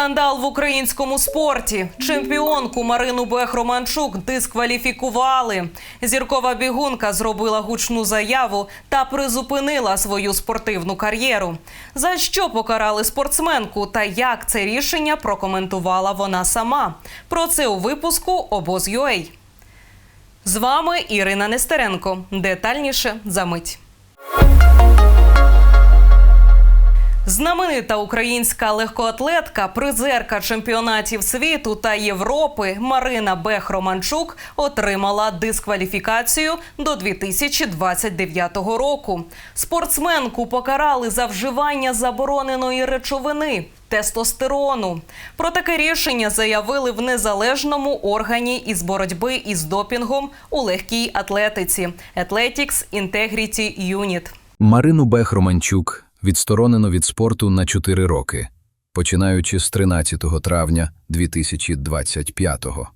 Скандал в українському спорті. Чемпіонку Марину Бех-Романчук дискваліфікували. Зіркова бігунка зробила гучну заяву та призупинила свою спортивну кар'єру. За що покарали спортсменку та як це рішення прокоментувала вона сама. Про це у випуску обоз.ua. З вами Ірина Нестеренко. Детальніше за мить. Знаменита українська легкоатлетка, призерка чемпіонатів світу та Європи Марина Бех-Романчук отримала дискваліфікацію до 2029 року. Спортсменку покарали за вживання забороненої речовини. Тестостерону про таке рішення заявили в незалежному органі із боротьби із допінгом у легкій атлетиці Athletics Integrity Unit. Марину Бех Романчук відсторонено від спорту на 4 роки, починаючи з 13 травня 2025-го.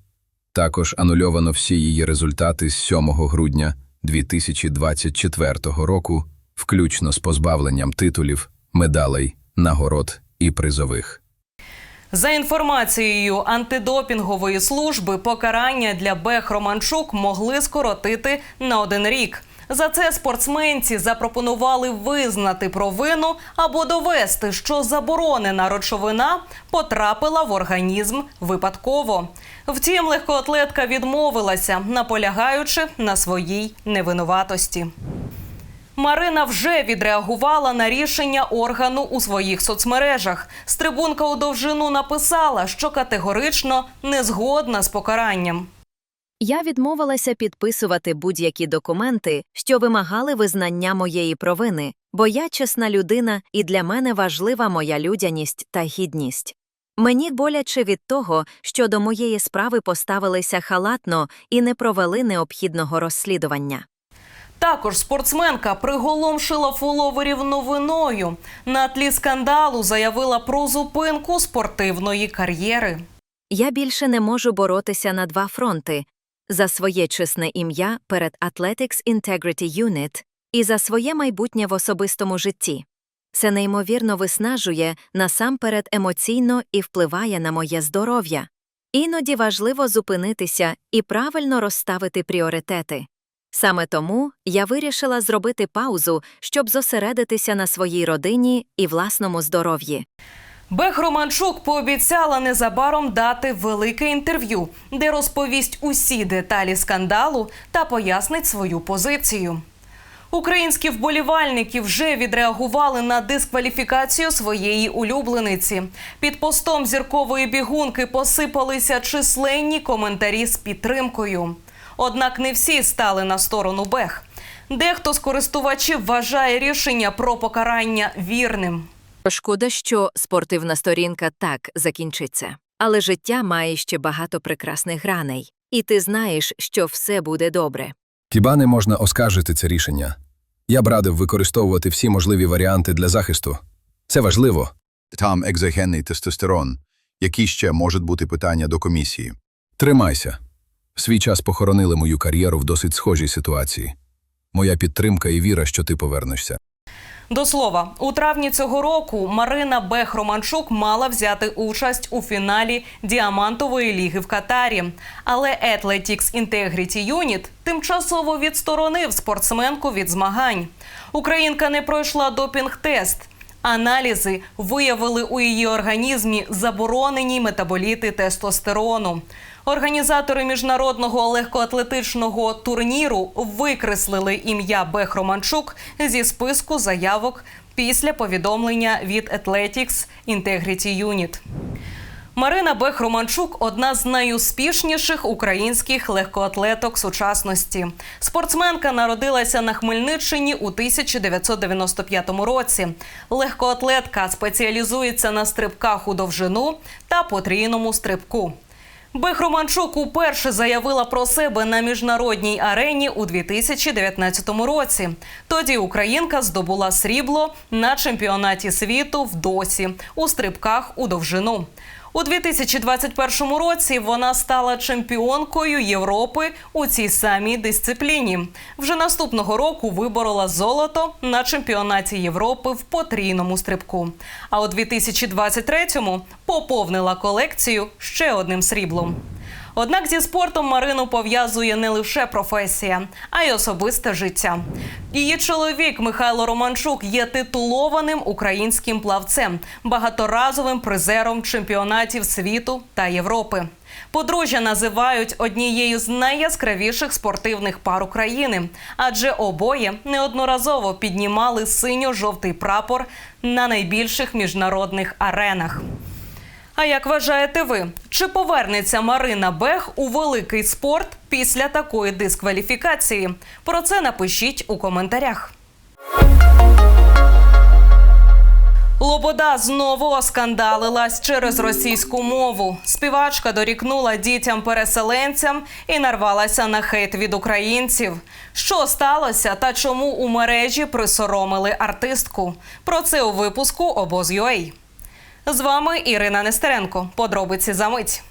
Також анульовано всі її результати з 7 грудня 2024 року, включно з позбавленням титулів, медалей, нагород і призових. За інформацією антидопінгової служби, покарання для Бех Романчук могли скоротити на один рік. За це спортсменці запропонували визнати провину або довести, що заборонена речовина потрапила в організм випадково. Втім, легкоатлетка відмовилася, наполягаючи на своїй невинуватості. Марина вже відреагувала на рішення органу у своїх соцмережах. Стрибунка у довжину написала, що категорично не згодна з покаранням. Я відмовилася підписувати будь-які документи, що вимагали визнання моєї провини, бо я чесна людина і для мене важлива моя людяність та гідність. Мені боляче від того, що до моєї справи поставилися халатно і не провели необхідного розслідування. Також спортсменка приголомшила фоловерів новиною. На тлі скандалу заявила про зупинку спортивної кар'єри. Я більше не можу боротися на два фронти за своє чесне ім'я перед Athletics Integrity Unit і за своє майбутнє в особистому житті. Це неймовірно виснажує насамперед емоційно і впливає на моє здоров'я. Іноді важливо зупинитися і правильно розставити пріоритети. Саме тому я вирішила зробити паузу, щоб зосередитися на своїй родині і власному здоров'ї. Бех Романчук пообіцяла незабаром дати велике інтерв'ю, де розповість усі деталі скандалу та пояснить свою позицію. Українські вболівальники вже відреагували на дискваліфікацію своєї улюблениці. Під постом зіркової бігунки посипалися численні коментарі з підтримкою. Однак не всі стали на сторону Бех. Дехто з користувачів вважає рішення про покарання вірним. Шкода, що спортивна сторінка так закінчиться. Але життя має ще багато прекрасних граней, і ти знаєш, що все буде добре. Хіба не можна оскаржити це рішення? Я б радив використовувати всі можливі варіанти для захисту. Це важливо. Там екзогенний тестостерон. Які ще можуть бути питання до комісії? Тримайся. В свій час похоронили мою кар'єру в досить схожій ситуації. Моя підтримка і віра, що ти повернешся. До слова, у травні цього року Марина Бех Романчук мала взяти участь у фіналі діамантової ліги в Катарі. Але Athletics Integrity Unit тимчасово відсторонив спортсменку від змагань. Українка не пройшла допінг-тест. Аналізи виявили у її організмі заборонені метаболіти тестостерону. Організатори міжнародного легкоатлетичного турніру викреслили ім'я Бех Романчук зі списку заявок після повідомлення від Athletics Integrity Unit. Марина Бех Романчук одна з найуспішніших українських легкоатлеток сучасності. Спортсменка народилася на Хмельниччині у 1995 році. Легкоатлетка спеціалізується на стрибках у довжину та потрійному стрибку. Бех Романчук уперше заявила про себе на міжнародній арені у 2019 році. Тоді українка здобула срібло на чемпіонаті світу в досі у стрибках у довжину. У 2021 році вона стала чемпіонкою Європи у цій самій дисципліні. Вже наступного року виборола золото на чемпіонаті Європи в потрійному стрибку. А у 2023-му поповнила колекцію ще одним сріблом. Однак зі спортом Марину пов'язує не лише професія, а й особисте життя. Її чоловік Михайло Романчук є титулованим українським плавцем, багаторазовим призером чемпіонатів світу та Європи. Подружжя називають однією з найяскравіших спортивних пар України, адже обоє неодноразово піднімали синьо-жовтий прапор на найбільших міжнародних аренах. А як вважаєте ви, чи повернеться Марина Бех у великий спорт після такої дискваліфікації? Про це напишіть у коментарях. Лобода знову оскандалилась через російську мову. Співачка дорікнула дітям-переселенцям і нарвалася на хейт від українців. Що сталося та чому у мережі присоромили артистку? Про це у випуску обоз.ua. З вами Ірина Нестеренко. Подробиці за мить.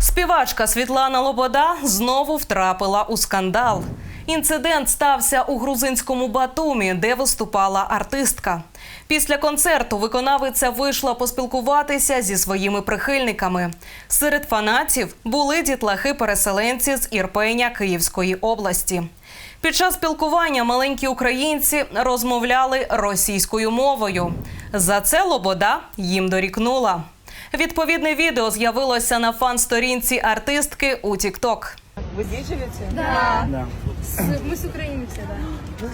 Співачка Світлана Лобода знову втрапила у скандал. Інцидент стався у грузинському Батумі, де виступала артистка. Після концерту виконавиця вийшла поспілкуватися зі своїми прихильниками. Серед фанатів були дітлахи-переселенці з Ірпеня Київської області. Під час спілкування маленькі українці розмовляли російською мовою. За це Лобода їм дорікнула. Відповідне відео з'явилося на фан-сторінці артистки у TikTok. Вы здесь живете? Да. С- мы с Украины все, да.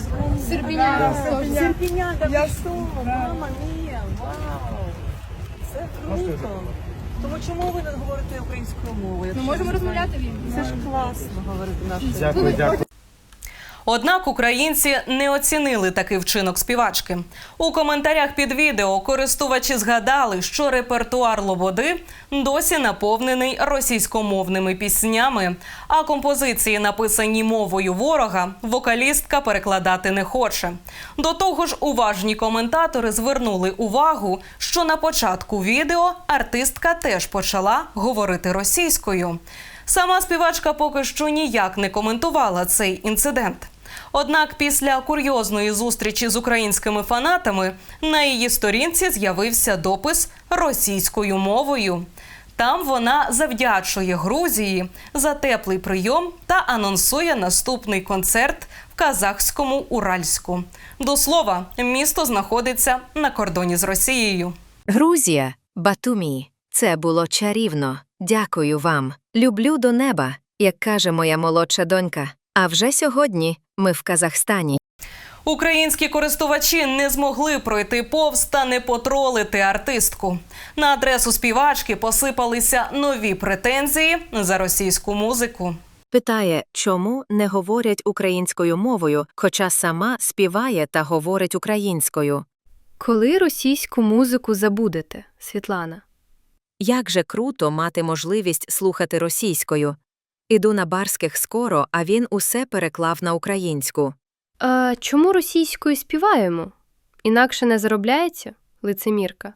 С Ирпеня тоже. Серпіня, я сума, мама мія, вау. Це круто. Тому чому ви не говорите українською мовою? Ми можемо розмовляти в Це ж класно говорити нашою. Однак українці не оцінили такий вчинок співачки. У коментарях під відео користувачі згадали, що репертуар Лободи досі наповнений російськомовними піснями, а композиції, написані мовою ворога, вокалістка перекладати не хоче. До того ж, уважні коментатори звернули увагу, що на початку відео артистка теж почала говорити російською. Сама співачка поки що ніяк не коментувала цей інцидент. Однак після курйозної зустрічі з українськими фанатами на її сторінці з'явився допис російською мовою. Там вона завдячує Грузії за теплий прийом та анонсує наступний концерт в казахському Уральську. До слова, місто знаходиться на кордоні з Росією. Грузія, Батумі. Це було чарівно. Дякую вам. Люблю до неба, як каже моя молодша донька. А вже сьогодні ми в Казахстані. Українські користувачі не змогли пройти повз та не потролити артистку. На адресу співачки посипалися нові претензії за російську музику. Питає, чому не говорять українською мовою, хоча сама співає та говорить українською. Коли російську музику забудете, Світлана? Як же круто мати можливість слухати російською. Іду на барських скоро, а він усе переклав на українську. А чому російською співаємо? Інакше не заробляється? Лицемірка.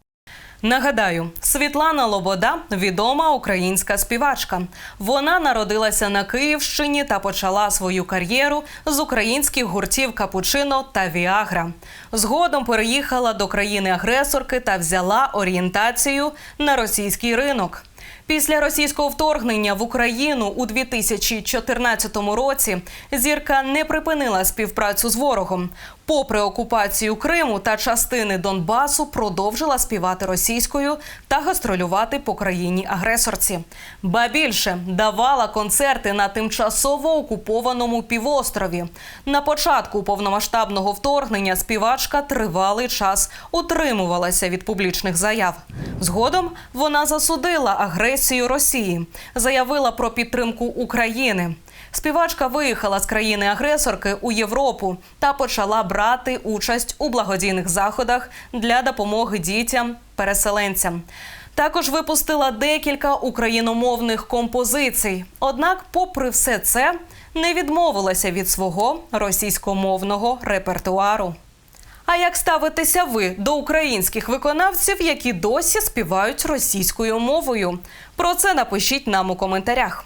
Нагадаю, Світлана Лобода відома українська співачка. Вона народилася на Київщині та почала свою кар'єру з українських гуртів Капучино та Віагра. Згодом переїхала до країни-агресорки та взяла орієнтацію на російський ринок. Після російського вторгнення в Україну у 2014 році зірка не припинила співпрацю з ворогом. Попри окупацію Криму та частини Донбасу, продовжила співати російською та гастролювати по країні агресорці. Ба більше давала концерти на тимчасово окупованому півострові. На початку повномасштабного вторгнення співачка тривалий час утримувалася від публічних заяв. Згодом вона засудила агресію Росії, заявила про підтримку України. Співачка виїхала з країни-агресорки у Європу та почала брати участь у благодійних заходах для допомоги дітям-переселенцям. Також випустила декілька україномовних композицій. Однак, попри все це, не відмовилася від свого російськомовного репертуару. А як ставитеся ви до українських виконавців, які досі співають російською мовою? Про це напишіть нам у коментарях.